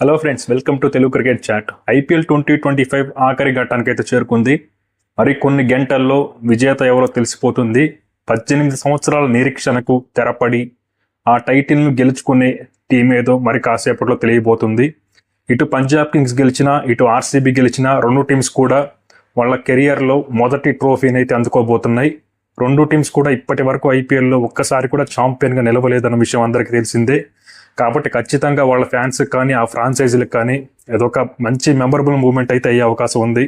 Hello friends welcome to Telugu cricket chat IPL twenty twenty five ఆఖరి ఘట్టానికి అయితే చేరుకుంది. మరి కొన్ని గంటల్లో విజేత ఎవరో తెలిసిపోతుంది. పద్దెనిమిది సంవత్సరాల నిరీక్షణకు తెరపడి ఆ టైటిల్ను గెలుచుకునే టీం ఏదో మరి కాసేపట్లో తెలియబోతుంది. ఇటు పంజాబ్ కింగ్స్ గెలిచినా ఇటు ఆర్సీబీ గెలిచినా రెండు టీమ్స్ కూడా వాళ్ళ కెరియర్లో మొదటి ట్రోఫీని అయితే అందుకోబోతున్నాయి. రెండు టీమ్స్ కూడా ఇప్పటి వరకు ఐపీఎల్లో ఒక్కసారి కూడా ఛాంపియన్గా నిలవలేదన్న విషయం అందరికీ తెలిసిందే. కాబట్టి ఖచ్చితంగా వాళ్ళ ఫ్యాన్స్కి కానీ ఆ ఫ్రాంచైజీలకు కానీ ఏదో ఒక మంచి మెమరబుల్ మూమెంట్ అయితే అయ్యే అవకాశం ఉంది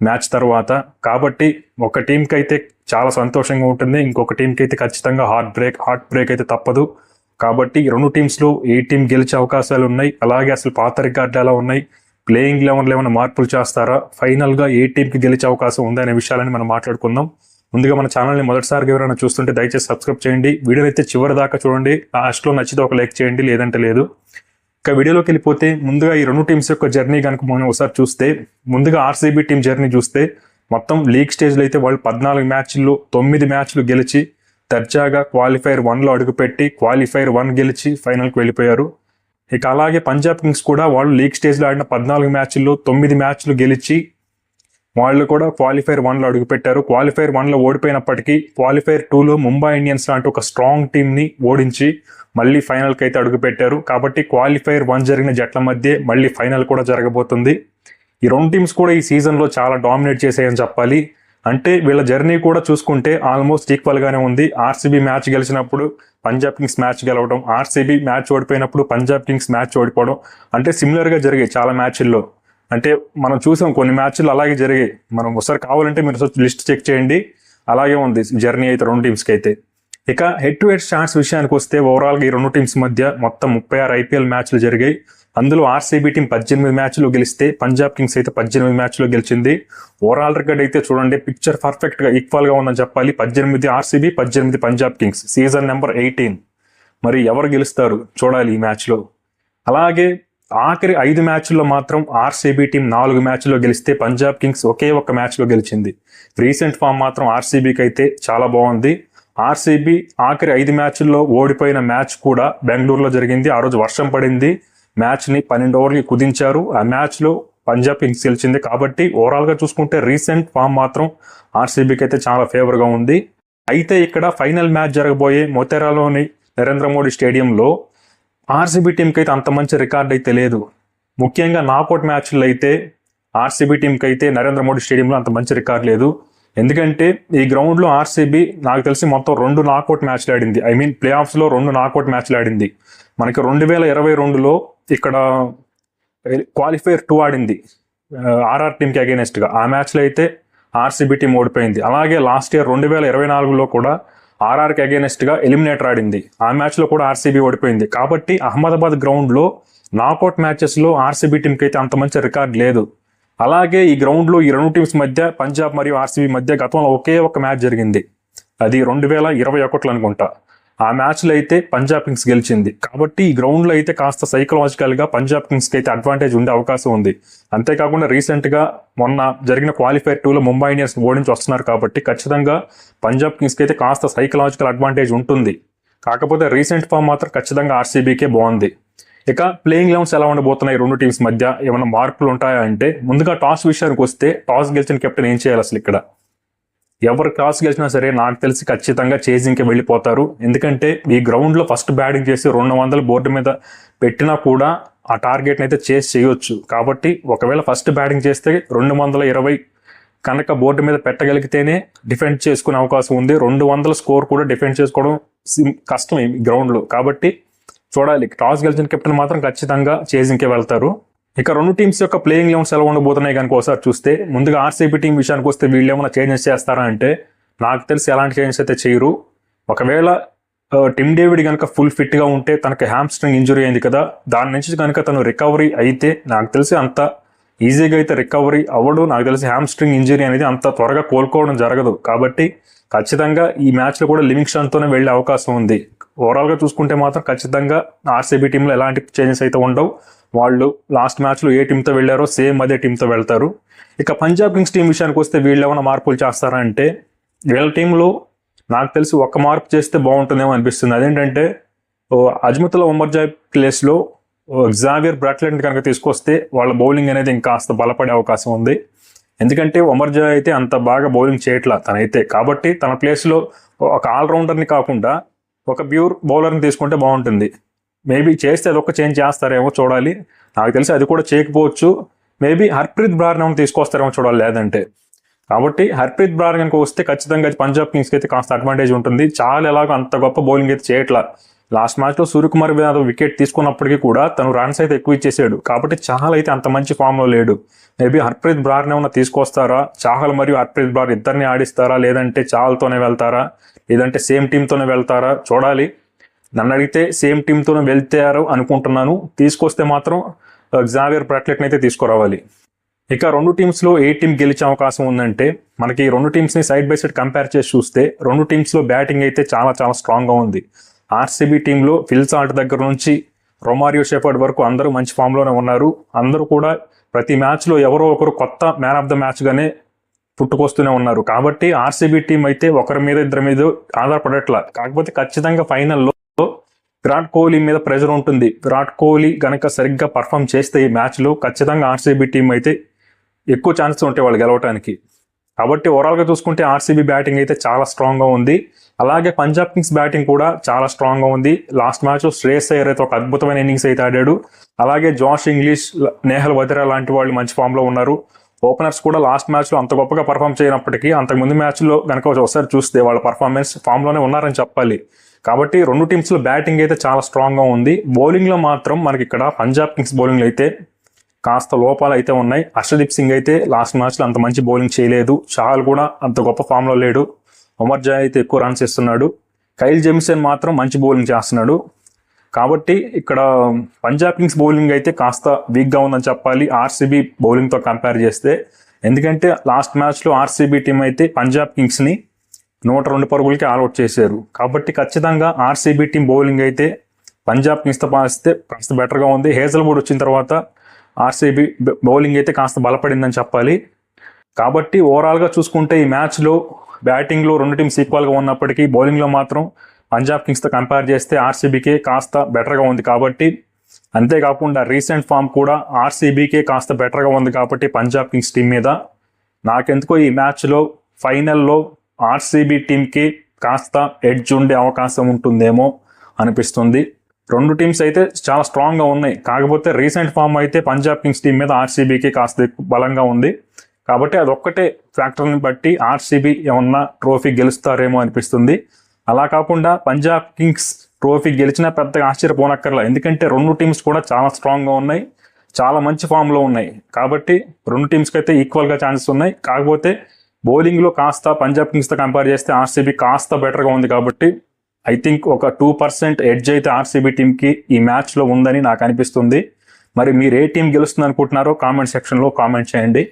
మ్యాచ్ తర్వాత. కాబట్టి ఒక టీంకి అయితే చాలా సంతోషంగా ఉంటుంది. ఇంకొక టీంకి అయితే ఖచ్చితంగా హార్ట్ బ్రేక్ హార్ట్ బ్రేక్ అయితే తప్పదు. కాబట్టి రెండు టీమ్స్లో ఏ టీం గెలిచే అవకాశాలు ఉన్నాయి? అలాగే అసలు పాత రికార్డులు ఎలా ఉన్నాయి? ప్లేయింగ్ లెవెన్లో ఏమైనా మార్పులు చేస్తారా? ఫైనల్గా ఏ టీంకి గెలిచే అవకాశం ఉందనే విషయాలని మనం మాట్లాడుకుందాం. ముందుగా మన ఛానల్ని మొదటిసారిగా ఎవరైనా చూస్తుంటే దయచేసి సబ్స్క్రైబ్ చేయండి. వీడియోని అయితే చివరి దాకా చూడండి. లాస్ట్లో నచ్చితే ఒక లైక్ చేయండి లేదంటే లేదు. ఇక వీడియోలోకి వెళ్ళిపోతే ముందుగా ఈ రెండు టీమ్స్ యొక్క జర్నీ కనుక మనం ఒకసారి చూస్తే ముందుగా ఆర్సీబీ టీం జర్నీ చూస్తే మొత్తం లీగ్ స్టేజ్లో అయితే వాళ్ళు పద్నాలుగు మ్యాచ్ల్లో తొమ్మిది మ్యాచ్లు గెలిచి దర్జాగా క్వాలిఫైర్ వన్లో అడుగుపెట్టి క్వాలిఫైర్ వన్ గెలిచి ఫైనల్కి వెళ్ళిపోయారు. ఇక అలాగే పంజాబ్ కింగ్స్ కూడా వాళ్ళు లీగ్ స్టేజ్లో ఆడిన పద్నాలుగు మ్యాచ్ల్లో తొమ్మిది మ్యాచ్లు గెలిచి వాళ్ళు కూడా క్వాలిఫైర్ వన్లో అడుగుపెట్టారు. క్వాలిఫైర్ వన్లో ఓడిపోయినప్పటికీ క్వాలిఫైర్ టూలో ముంబై ఇండియన్స్ లాంటి ఒక స్ట్రాంగ్ టీంని ఓడించి మళ్ళీ ఫైనల్కి అయితే అడుగుపెట్టారు. కాబట్టి క్వాలిఫైర్ వన్ జరిగిన జట్ల మధ్య మళ్ళీ ఫైనల్ కూడా జరగబోతుంది. ఈ రెండు టీమ్స్ కూడా ఈ సీజన్లో చాలా డామినేట్ చేసాయని చెప్పాలి. అంటే వీళ్ళ జర్నీ కూడా చూసుకుంటే ఆల్మోస్ట్ ఈక్వల్గానే ఉంది. ఆర్సీబీ మ్యాచ్ గెలిచినప్పుడు పంజాబ్ కింగ్స్ మ్యాచ్ గెలవడం ఆర్సీబీ మ్యాచ్ ఓడిపోయినప్పుడు పంజాబ్ కింగ్స్ మ్యాచ్ ఓడిపోవడం అంటే సిమిలర్గా జరిగాయి చాలా మ్యాచ్ల్లో అంటే మనం చూసాం కొన్ని మ్యాచ్లు అలాగే జరిగాయి. మనం ఒకసారి కావాలంటే మీరు లిస్ట్ చెక్ చేయండి. అలాగే ఉంది. జర్నీ అయితే రెండు టీమ్స్కి అయితే. ఇక హెడ్ టు హెడ్ స్టార్ట్స్ విషయానికి వస్తే ఓవరాల్గా ఈ రెండు టీమ్స్ మధ్య మొత్తం ముప్పై ఆరు ఐపీఎల్ మ్యాచ్లు జరిగాయి. అందులో ఆర్సీబీ టీం పద్దెనిమిది మ్యాచ్లు గెలిస్తే పంజాబ్ కింగ్స్ అయితే పద్దెనిమిది మ్యాచ్లు గెలిచింది. ఓవరాల్ రికార్డ్ అయితే చూడండి పిక్చర్ పర్ఫెక్ట్గా ఈక్వల్గా ఉందని చెప్పాలి. పద్దెనిమిది ఆర్సీబీ పద్దెనిమిది Punjab Kings. Season number eighteen మరి ఎవరు గెలుస్తారు? చూడాలి ఈ మ్యాచ్లో. అలాగే ఆఖరి ఐదు మ్యాచ్ల్లో మాత్రం ఆర్సీబీ టీం నాలుగు మ్యాచ్లో గెలిస్తే పంజాబ్ కింగ్స్ ఒకే ఒక్క మ్యాచ్లో గెలిచింది. రీసెంట్ ఫామ్ మాత్రం ఆర్సీబీకి అయితే చాలా బాగుంది. ఆర్సీబీ ఆఖరి ఐదు మ్యాచ్ల్లో ఓడిపోయిన మ్యాచ్ కూడా బెంగళూరులో జరిగింది. ఆ రోజు వర్షం పడింది. మ్యాచ్ని పన్నెండు ఓవర్లకి కుదించారు. ఆ మ్యాచ్లో పంజాబ్ కింగ్స్ గెలిచింది. కాబట్టి ఓవరాల్గా చూసుకుంటే రీసెంట్ ఫామ్ మాత్రం ఆర్సీబీకి అయితే చాలా ఫేవర్గా ఉంది. అయితే ఇక్కడ ఫైనల్ మ్యాచ్ జరగబోయే మొతేరాలోని నరేంద్ర మోడీ స్టేడియంలో ఆర్సీబీ టీంకి అయితే అంత మంచి రికార్డ్ అయితే లేదు. ముఖ్యంగా నాకౌట్ మ్యాచ్లు అయితే ఆర్సీబీ టీంకి అయితే నరేంద్ర మోడీ స్టేడియంలో అంత మంచి రికార్డ్ లేదు. ఎందుకంటే ఈ గ్రౌండ్లో ఆర్సీబీ నాకు తెలిసి మొత్తం రెండు నాకౌట్ మ్యాచ్లు ఆడింది. ఐ మీన్ ప్లే ఆఫ్స్లో రెండు నాకౌట్ మ్యాచ్లు ఆడింది. మనకి రెండు వేల ఇరవై రెండులో ఇక్కడ క్వాలిఫైర్ టూ ఆడింది. ఆర్ఆర్ టీంకి అగేనెస్ట్గా ఆ మ్యాచ్లో అయితే ఆర్సీబీ టీం ఓడిపోయింది. అలాగే లాస్ట్ ఇయర్ రెండు వేల ఇరవై నాలుగులో కూడా ఆర్ఆర్కి అగేనెస్ట్గా ఎలిమినేటర్ ఆడింది ఆ మ్యాచ్లో కూడా ఆర్సీబీ ఓడిపోయింది. కాబట్టి అహ్మదాబాద్ గ్రౌండ్లో నాకౌట్ మ్యాచెస్లో ఆర్సీబీ టీంకి అయితే అంత మంచి రికార్డ్ లేదు. అలాగే ఈ గ్రౌండ్లో ఈ రెండు టీమ్స్ మధ్య పంజాబ్ మరియు ఆర్సీబీ మధ్య గతంలో ఒకే ఒక మ్యాచ్ జరిగింది. అది రెండు వేల ఇరవై ఒకటిలో అనుకుంటా. ఆ మ్యాచ్లో అయితే పంజాబ్ కింగ్స్ గెలిచింది. కాబట్టి ఈ గ్రౌండ్లో అయితే కాస్త సైకలాజికల్గా పంజాబ్ కింగ్స్కి అయితే అడ్వాంటేజ్ ఉండే అవకాశం ఉంది. అంతేకాకుండా రీసెంట్గా మొన్న జరిగిన క్వాలిఫైర్ టూలో ముంబై ఇండియన్స్ ఓడించి వస్తున్నారు కాబట్టి ఖచ్చితంగా పంజాబ్ కింగ్స్కి అయితే కాస్త సైకలాజికల్ అడ్వాంటేజ్ ఉంటుంది. కాకపోతే రీసెంట్ ఫామ్ మాత్రం ఖచ్చితంగా ఆర్సీబీకే బాగుంది. ఇక ప్లేయింగ్ లెవెన్స్ ఎలా ఉండబోతున్నాయి రెండు టీమ్స్ మధ్య? ఏమైనా మార్పులు ఉంటాయా అంటే ముందుగా టాస్ విషయానికి వస్తే టాస్ గెలిచిన కెప్టెన్ ఏం చేయాలి అసలు ఇక్కడ? ఎవరు క్రాస్ గెలిచినా సరే నాకు తెలిసి ఖచ్చితంగా చేసింగ్కి వెళ్ళిపోతారు. ఎందుకంటే ఈ గ్రౌండ్లో ఫస్ట్ బ్యాటింగ్ చేసి రెండు వందల బోర్డు మీద పెట్టినా కూడా ఆ టార్గెట్ని అయితే చేసి చేయొచ్చు. కాబట్టి ఒకవేళ ఫస్ట్ బ్యాటింగ్ చేస్తే రెండు వందల ఇరవై కనుక బోర్డు మీద పెట్టగలిగితేనే డిఫెండ్ చేసుకునే అవకాశం ఉంది. రెండు వందల స్కోర్ కూడా డిఫెండ్ చేసుకోవడం కష్టం గ్రౌండ్లో కాబట్టి చూడాలి టాస్ గెలిచిన కెప్టెన్ మాత్రం ఖచ్చితంగా చేజింగ్కే వెళ్తారు. ఇక రెండు టీమ్స్ యొక్క ప్లేయింగ్ లెవెన్స్ ఎలా ఉండబోతున్నాయి కనుక ఒకసారి చూస్తే ముందుగా ఆర్సీబీ టీం విషయానికి వస్తే వీళ్ళు ఏమైనా చేంజెస్ చేస్తారా అంటే నాకు తెలిసి ఎలాంటి చేంజెస్ అయితే చేయరు. ఒకవేళ టిమ్ డేవిడ్ కనుక ఫుల్ ఫిట్గా ఉంటే తనకి హ్యామ్స్ట్రింగ్ ఇంజురీ అయింది కదా దాని నుంచి కనుక తను రికవరీ అయితే నాకు తెలిసి అంత ఈజీగా అయితే రికవరీ అవ్వడు. నాకు తెలిసి హ్యామ్స్ట్రింగ్ ఇంజరీ అనేది అంత త్వరగా కోలుకోవడం జరగదు. కాబట్టి ఖచ్చితంగా ఈ మ్యాచ్లో కూడా లివింగ్స్టన్తోనే వెళ్ళే అవకాశం ఉంది. ఓవరాల్గా చూసుకుంటే మాత్రం ఖచ్చితంగా ఆర్సీబీ టీంలో ఎలాంటి చేంజెస్ అయితే ఉండవు. వాళ్ళు లాస్ట్ మ్యాచ్లో ఏ టీంతో వెళ్ళారో సేమ్ అదే టీంతో వెళ్తారు. ఇక పంజాబ్ కింగ్స్ టీం విషయానికి వస్తే వీళ్ళు ఏమైనా మార్పులు చేస్తారా అంటే వీళ్ళ టీంలో నాకు తెలిసి ఒక్క మార్పు చేస్తే బాగుంటుందేమో అనిపిస్తుంది. అదేంటంటే అజ్మతుల అజ్మతుల్లా ఉమర్జాయ్ ప్లేస్లో జావియర్ బ్రాట్లెట్ కనుక తీసుకొస్తే వాళ్ళ బౌలింగ్ అనేది ఇంకాస్త బలపడే అవకాశం ఉంది. ఎందుకంటే ఒమర్జా అయితే అంత బాగా బౌలింగ్ చేయట్లా తనైతే. కాబట్టి తన ప్లేస్లో ఒక ఆల్రౌండర్ని కాకుండా ఒక ప్యూర్ బౌలర్ని తీసుకుంటే బాగుంటుంది. మేబీ చేస్తే అది చేంజ్ చేస్తారేమో చూడాలి. నాకు తెలిసి అది కూడా చేయకపోవచ్చు. మేబీ హర్ప్రీత్ బ్రార్ని తీసుకొస్తారేమో చూడాలి లేదంటే. కాబట్టి హర్ప్రీత్ బ్రార్ కనుక వస్తే ఖచ్చితంగా అది పంజాబ్ కింగ్స్కి అయితే కాస్త అడ్వాంటేజ్ ఉంటుంది. చాలా ఎలాగో అంత గొప్ప బౌలింగ్ అయితే చేయట్లా. లాస్ట్ మ్యాచ్లో సూర్యకుమార్ యాదవ్ వికెట్ తీసుకున్నప్పటికీ కూడా తను రన్స్ అయితే ఎక్కువ ఇచ్చేసాడు. కాబట్టి చాహల్ అయితే అంత మంచి ఫామ్లో లేడు. మేబీ హర్ప్రీత్ బ్రార్ని ఏమైనా తీసుకొస్తారా? చాహల్ మరియు హర్ప్రీత్ బ్రార్ ఇద్దరిని ఆడిస్తారా? లేదంటే చాహల్తోనే వెళ్తారా? లేదంటే సేమ్ టీంతోనే వెళ్తారా? చూడాలి. నన్ను అడిగితే సేమ్ టీంతోనే వెళ్తారు అనుకుంటున్నాను. తీసుకొస్తే మాత్రం జావియర్ బ్రాట్లెట్ని అయితే తీసుకురావాలి. ఇక రెండు టీమ్స్లో ఏ టీం గెలిచే అవకాశం ఉందంటే మనకి రెండు టీమ్స్ని సైడ్ బై సైడ్ కంపేర్ చేసి చూస్తే రెండు టీమ్స్లో బ్యాటింగ్ అయితే చాలా చాలా స్ట్రాంగ్గా ఉంది. ఆర్సీబీ టీంలో ఫిల్ సాల్ట్ దగ్గర నుంచి రొమారియో షెఫర్డ్ వరకు అందరూ మంచి ఫామ్లోనే ఉన్నారు. అందరూ కూడా ప్రతి మ్యాచ్లో ఎవరో ఒకరు కొత్త మ్యాన్ ఆఫ్ ద మ్యాచ్గానే పుట్టుకొస్తూనే ఉన్నారు. కాబట్టి ఆర్సీబీ టీం అయితే ఒకరి మీద ఇద్దరి మీద ఆధారపడట్లా. కాకపోతే ఖచ్చితంగా ఫైనల్లో విరాట్ కోహ్లీ మీద ప్రెజర్ ఉంటుంది. విరాట్ కోహ్లీ గనక సరిగ్గా పర్ఫామ్ చేస్తే ఈ మ్యాచ్లో ఖచ్చితంగా ఆర్సీబీ టీం అయితే ఎక్కువ ఛాన్సెస్ ఉంటాయి వాళ్ళు గెలవడానికి కాబట్టి ఓవరాల్గా చూసుకుంటే ఆర్సీబీ బ్యాటింగ్ అయితే చాలా స్ట్రాంగ్గా ఉంది. అలాగే పంజాబ్ కింగ్స్ బ్యాటింగ్ కూడా చాలా స్ట్రాంగ్గా ఉంది. లాస్ట్ మ్యాచ్ శ్రేయస్ అయ్యర్ అయితే ఒక అద్భుతమైన ఇన్నింగ్స్ అయితే ఆడాడు. అలాగే జాష్ ఇంగ్లీష్ నేహల్ వదిరా లాంటి వాళ్ళు మంచి ఫామ్లో ఉన్నారు. ఓపెనర్స్ కూడా లాస్ట్ మ్యాచ్లో అంత గొప్పగా పర్ఫామ్ చేయనప్పటికీ అంతకు ముందు మ్యాచ్లో కనుక ఒకసారి చూస్తే వాళ్ళ పర్ఫార్మెన్స్ ఫామ్లోనే ఉన్నారని చెప్పాలి. కాబట్టి రెండు టీమ్స్లో బ్యాటింగ్ అయితే చాలా స్ట్రాంగ్గా ఉంది. బౌలింగ్లో మాత్రం మనకి ఇక్కడ పంజాబ్ కింగ్స్ బౌలింగ్లో అయితే కాస్త లోపాలు అయితే ఉన్నాయి. హర్షదీప్ సింగ్ అయితే లాస్ట్ మ్యాచ్లో అంత మంచి బౌలింగ్ చేయలేదు. చాహల్ కూడా అంత గొప్ప ఫామ్లో లేడు. ఒమర్ జాయ్ అయితే ఎక్కువ రన్స్ ఇస్తున్నాడు కైల్ జెమిసన్ మాత్రం మంచి బౌలింగ్ చేస్తున్నాడు. కాబట్టి ఇక్కడ పంజాబ్ కింగ్స్ బౌలింగ్ అయితే కాస్త వీక్గా ఉందని చెప్పాలి. ఆర్సీబీ బౌలింగ్తో కంపేర్ చేస్తే. ఎందుకంటే లాస్ట్ మ్యాచ్లో ఆర్సీబీ టీం అయితే పంజాబ్ కింగ్స్ని నూట రెండు పరుగులకి ఆల్అౌట్ చేశారు. కాబట్టి ఖచ్చితంగా ఆర్సీబీ టీం బౌలింగ్ అయితే పంజాబ్ కింగ్స్తో పాలిస్తే కాస్త బెటర్గా ఉంది. హేజల్వుడ్ వచ్చిన తర్వాత ఆర్సీబీ బౌలింగ్ అయితే కాస్త బలపడిందని చెప్పాలి. కాబట్టి ఓవరాల్గా చూసుకుంటే ఈ మ్యాచ్లో బ్యాటింగ్లో రెండు టీమ్స్ ఈక్వల్గా ఉన్నప్పటికీ బౌలింగ్లో మాత్రం పంజాబ్ కింగ్స్తో కంపేర్ చేస్తే ఆర్సీబీకే కాస్త బెటర్గా ఉంది కాబట్టి అంతేకాకుండా రీసెంట్ ఫామ్ కూడా ఆర్సీబీకే కాస్త బెటర్గా ఉంది కాబట్టి పంజాబ్ కింగ్స్ టీం మీద. నాకెందుకో ఈ మ్యాచ్లో ఫైనల్లో ఆర్సీబీ టీంకి కాస్త ఎడ్జ్ ఉండే అవకాశం ఉంటుందేమో అనిపిస్తుంది. రెండు టీమ్స్ అయితే చాలా స్ట్రాంగ్గా ఉన్నాయి. కాకపోతే రీసెంట్ ఫామ్ అయితే పంజాబ్ కింగ్స్ టీం మీద ఆర్సీబీకి కాస్త బలంగా ఉంది. కాబట్టి అదొక్కటే ఫ్యాక్టర్ని బట్టి ఆర్సీబీ ఏమన్నా ట్రోఫీ గెలుస్తారేమో అనిపిస్తుంది. అలా కాకుండా పంజాబ్ కింగ్స్ ట్రోఫీ గెలిచినా పెద్దగా ఆశ్చర్యపోనక్కర్లా. ఎందుకంటే రెండు టీమ్స్ కూడా చాలా స్ట్రాంగ్గా ఉన్నాయి. చాలా మంచి ఫామ్లో ఉన్నాయి. కాబట్టి రెండు టీమ్స్కి అయితే ఈక్వల్గా ఛాన్సెస్ ఉన్నాయి. కాకపోతే బౌలింగ్లో కాస్త పంజాబ్ కింగ్స్తో కంపేర్ చేస్తే ఆర్సీబీ కాస్త బెటర్గా ఉంది కాబట్టి ఐ థింక్ ఒక టూ పర్సెంట్ ఎడ్జ్ అయితే ఆర్సీబీ టీంకి ఈ మ్యాచ్లో ఉందని నాకు అనిపిస్తుంది. మరి మీరు ఏ టీం గెలుస్తుంది అనుకుంటున్నారో కామెంట్ సెక్షన్లో కామెంట్ చేయండి.